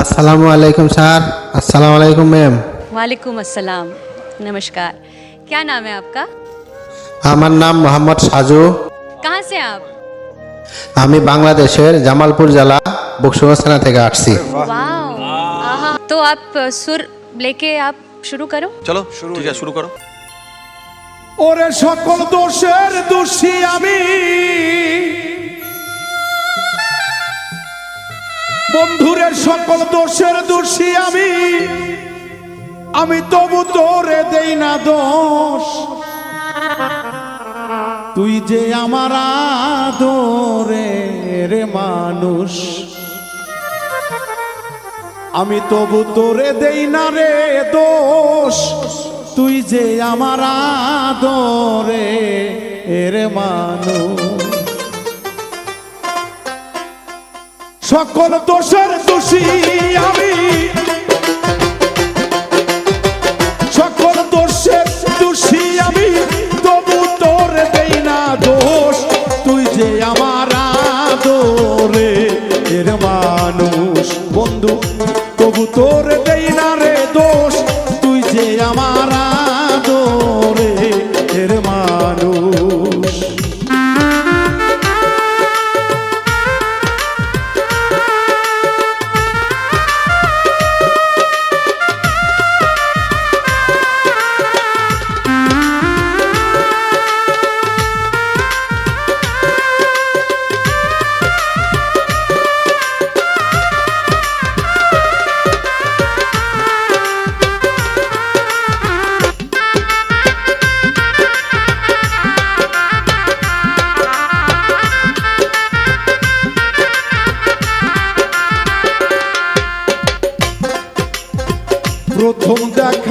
আসসালামু আলাইকুম স্যার আসসালামু আলাইকুম ম্যাম वालेकुम अस्सलाम नमस्कार क्या नाम है आपका আমার নাম মোহাম্মদ সাজু कहाँ से हैं आप আমি বাংলাদেশের জামালপুর জেলা বকশুগঞ্জ থানা থেকে আসছি वाओ आहा तो आप अ, सुर लेके आप शुरू करो চলো ঠিক আছে শুরু করো ওরে সকল দোষের দোষী আমি বন্ধুরে সকল দোষের দোষী আমি। আমি তবু তোরে দেই না দোষ। তুই যে আমার আদরে রে মানুষ। আমি তবু তোরে দেই না রে দোষ। তুই যে আমার আদরে রে মানুষ। সকল দোষের দোষী আমি। সকল দোষের দোষী আমি।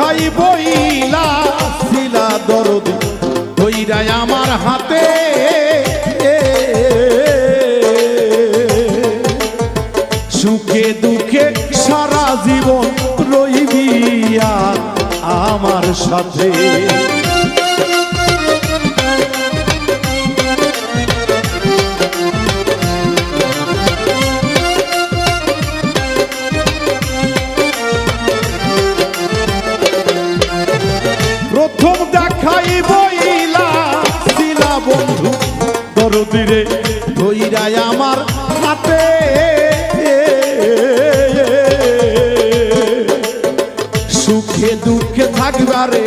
দেখাই বইলা শিলা দরদ ধইরাই আমার হাতে। সুখে দুঃখে সারা জীবন রইবিয়া আমার সাথে।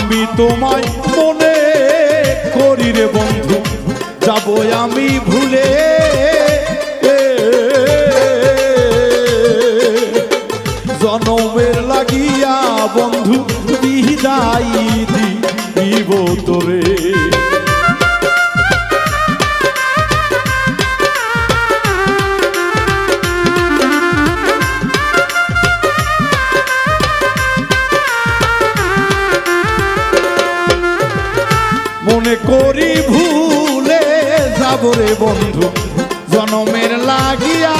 আমি তোমায় মনে করি রে বন্ধু। যাব আমি ভুলে। জনমের লাগিয়া বন্ধু, বিদায় দিব তোরে। যাব বন্ধু, জনমের লাগিয়া।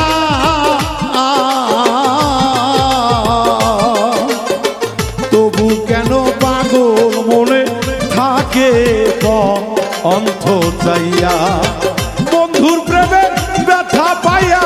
তবু কেন পাগল মনে থাকে অন্ধ চাইয়া? বন্ধুর প্রেমের ব্যথা পাইয়া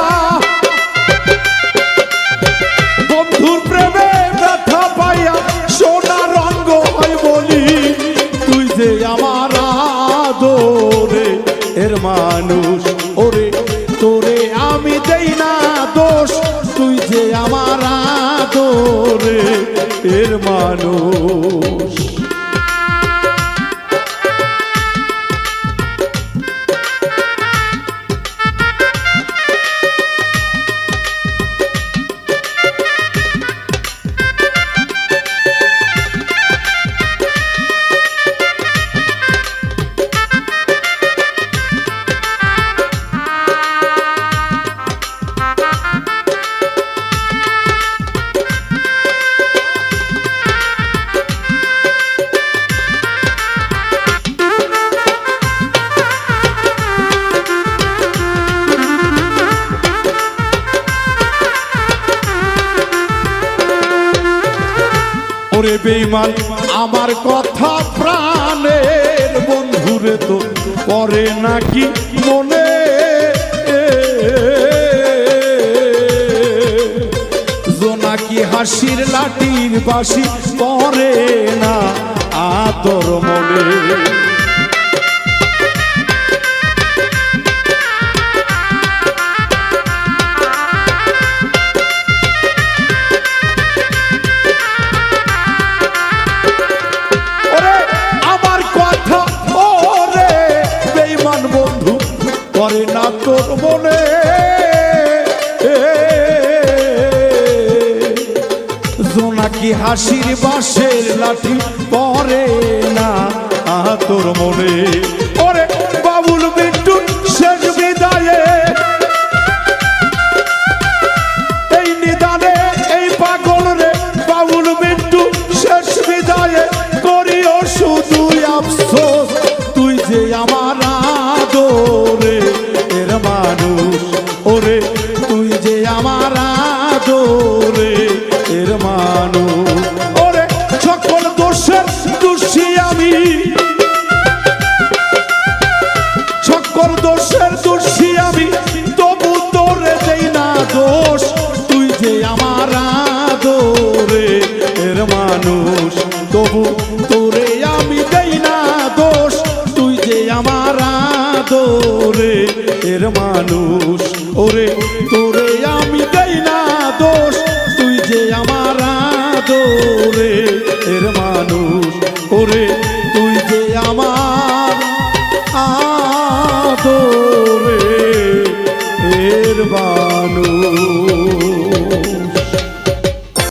মানুষ। ওরে বেইমান, আমার কথা প্রাণের বন্ধুরে তো করে নাকি মনে? জোনাকি হাসির লাটির বাসি পরে না আদর মনে? জোনাকি হাসির বাসের লাঠি পরে না? তোর মনে ওরে মানুষ, তবু তোরে আমি দেই না দোষ। তুই যে আমার আদরে এর মানুষ, ওরে তোরে আমি দেই না দোষ। তুই যে আমার আদরে এর মানুষ